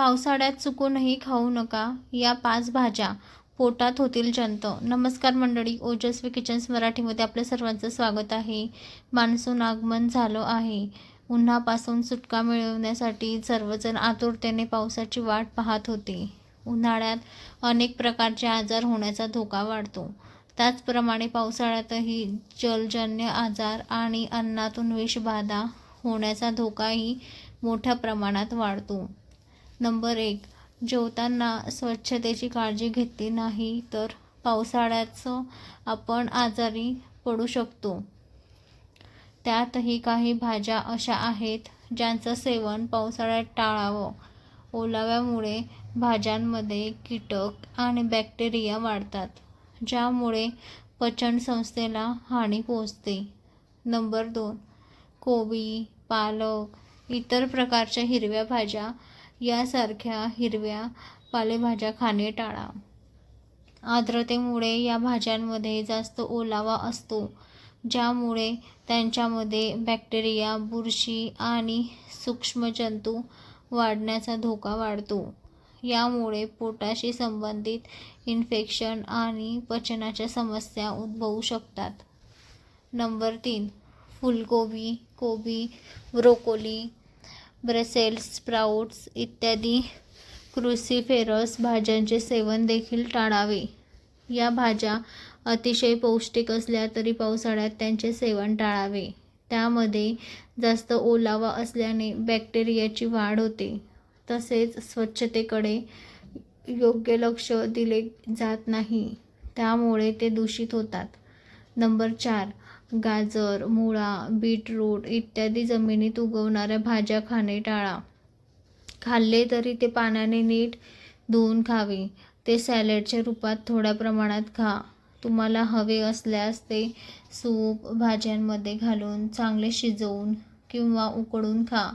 पावसाळ्यात चुकूनही खाऊ नका. या पाच भाज्या पोटात होतील जंत. नमस्कार मंडळी ओजस्वी किचन्स मराठीमध्ये आपल्या सर्वांचं स्वागत आहे. मान्सून आगमन झालं आहे. उन्हापासून सुटका मिळवण्यासाठी सर्वजण आतुरतेने पावसाची वाट पाहत होते. उन्हाळ्यात अनेक प्रकारचे आजार होण्याचा धोका वाढतो. त्याचप्रमाणे पावसाळ्यातही जलजन्य आजार आणि अन्नातून विषबाधा होण्याचा धोकाही मोठ्या प्रमाणात वाढतो. नंबर एक जेवताना स्वच्छतेची काळजी घेतली नाही तर पावसाळ्याचं आपण आजारी पडू शकतो. त्यातही काही भाज्या अशा आहेत ज्यांचं सेवन पावसाळ्यात टाळावं. ओलाव्यामुळे भाज्यांमध्ये कीटक आणि बॅक्टेरिया वाढतात ज्यामुळे पचनसंस्थेला हानी पोहोचते. नंबर दोन कोबी पालक इतर प्रकारच्या हिरव्या भाज्या यासारख्या हिरव्या पालेभाज्या खाणे टाळा. आर्द्रतेमुळे या भाज्यांमध्ये जास्त ओलावा असतो ज्यामुळे त्यांच्यामध्ये बॅक्टेरिया बुरशी आणि सूक्ष्मजंतू वाढण्याचा धोका वाढतो. यामुळे पोटाशी संबंधित इन्फेक्शन आणि पचनाच्या समस्या उद्भवू शकतात. नंबर तीन फुलकोबी कोबी ब्रोकोली ब्रेसेल्स स्प्राउट्स इत्यादी क्रुसिफेरस भाज्यांचे सेवन देखील टाळावे. या भाज्या अतिशय पौष्टिक असल्या तरी पावसाळ्यात त्यांचे सेवन टाळावे. त्यामध्ये जास्त ओलावा असल्याने बॅक्टेरियाची वाढ होते. तसेच स्वच्छतेकडे योग्य लक्ष दिले जात नाही. त्यामुळे ते दूषित होतात. नंबर चार गाजर मुळा बीटरूट इत्यादी जमिनीत उगवणाऱ्या भाज्या खाणे टाळा. खाल्ले तरी ते पाण्याने नीट धुवून खावे. ते सॅलडच्या रूपात थोड्या प्रमाणात खा. तुम्हाला हवे असल्यास ते सूप भाज्यांमध्ये घालून चांगले शिजवून किंवा उकडून खा.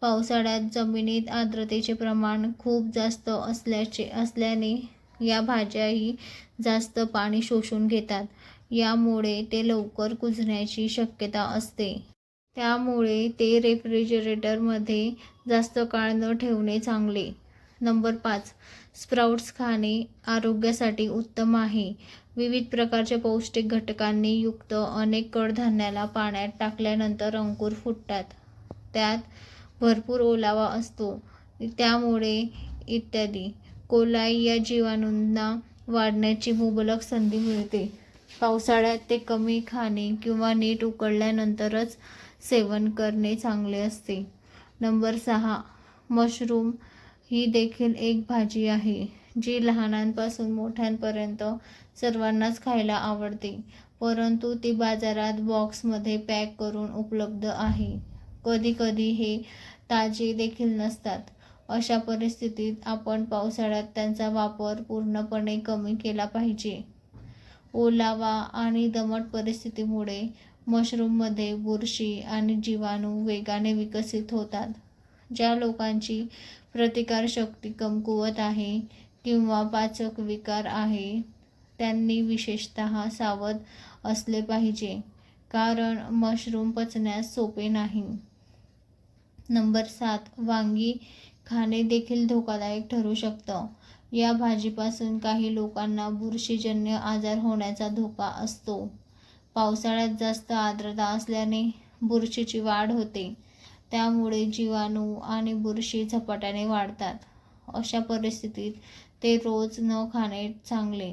पावसाळ्यात जमिनीत आर्द्रतेचे प्रमाण खूप जास्त असल्याचे असल्याने या भाज्याही जास्त पाणी शोषून घेतात. यामुळे ते लवकर कुजण्याची शक्यता असते. त्यामुळे ते रेफ्रिजरेटरमध्ये जास्त काळ न ठेवणे चांगले. नंबर पाच. स्प्राउट्स खाणे आरोग्यासाठी उत्तम आहे. विविध प्रकारच्या पौष्टिक घटकांनी युक्त अनेक कडधान्याला पाण्यात टाकल्यानंतर अंकुर फुटतात. त्यात भरपूर ओलावा असतो. त्यामुळे इत्यादी. कोलाई या जीवाणूंना वाढण्याची मुबलक संधी मिळते. पावसाळ्यात ते कमी खाणे किंवा नीट उकळल्यानंतरच सेवन करणे चांगले असते. नंबर सहा मशरूम ही देखील एक भाजी आहे जी लहानांपासून मोठ्यांपर्यंत सर्वांनाच खायला आवडते परंतु ती बाजारात बॉक्समध्ये पॅक करून उपलब्ध आहे. कधीकधी हे ताजे देखील नसतात. अशा परिस्थितीत आपण पावसाळ्यात त्यांचा वापर पूर्णपणे कमी केला पाहिजे. ओलावा आणि दमट परिस्थितीमुळे मशरूममध्ये बुरशी आणि जीवाणू वेगाने विकसित होतात ज्या लोकांची प्रतिकारशक्ती कमकुवत आहे किंवा पाचक विकार आहे त्यांनी विशेषतः सावध असले पाहिजे कारण मशरूम पचण्यास सोपे नाही. नंबर सात वांगी खाणे देखील धोकादायक ठरू शकतं. या भाजीपासून काही लोकांना बुरशीजन्य आजार होण्याचा धोका असतो. पावसाळ्यात जास्त आर्द्रता असल्याने बुरशीची वाढ होते. त्यामुळे जीवाणू आणि बुरशी झपाट्याने वाढतात. अशा परिस्थितीत ते रोज न खाणे चांगले.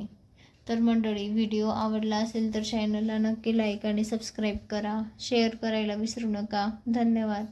तर मंडळी व्हिडिओ आवडला असेल तर चॅनलला नक्की लाईक आणि सबस्क्राईब करा. शेअर करायला विसरू नका. धन्यवाद.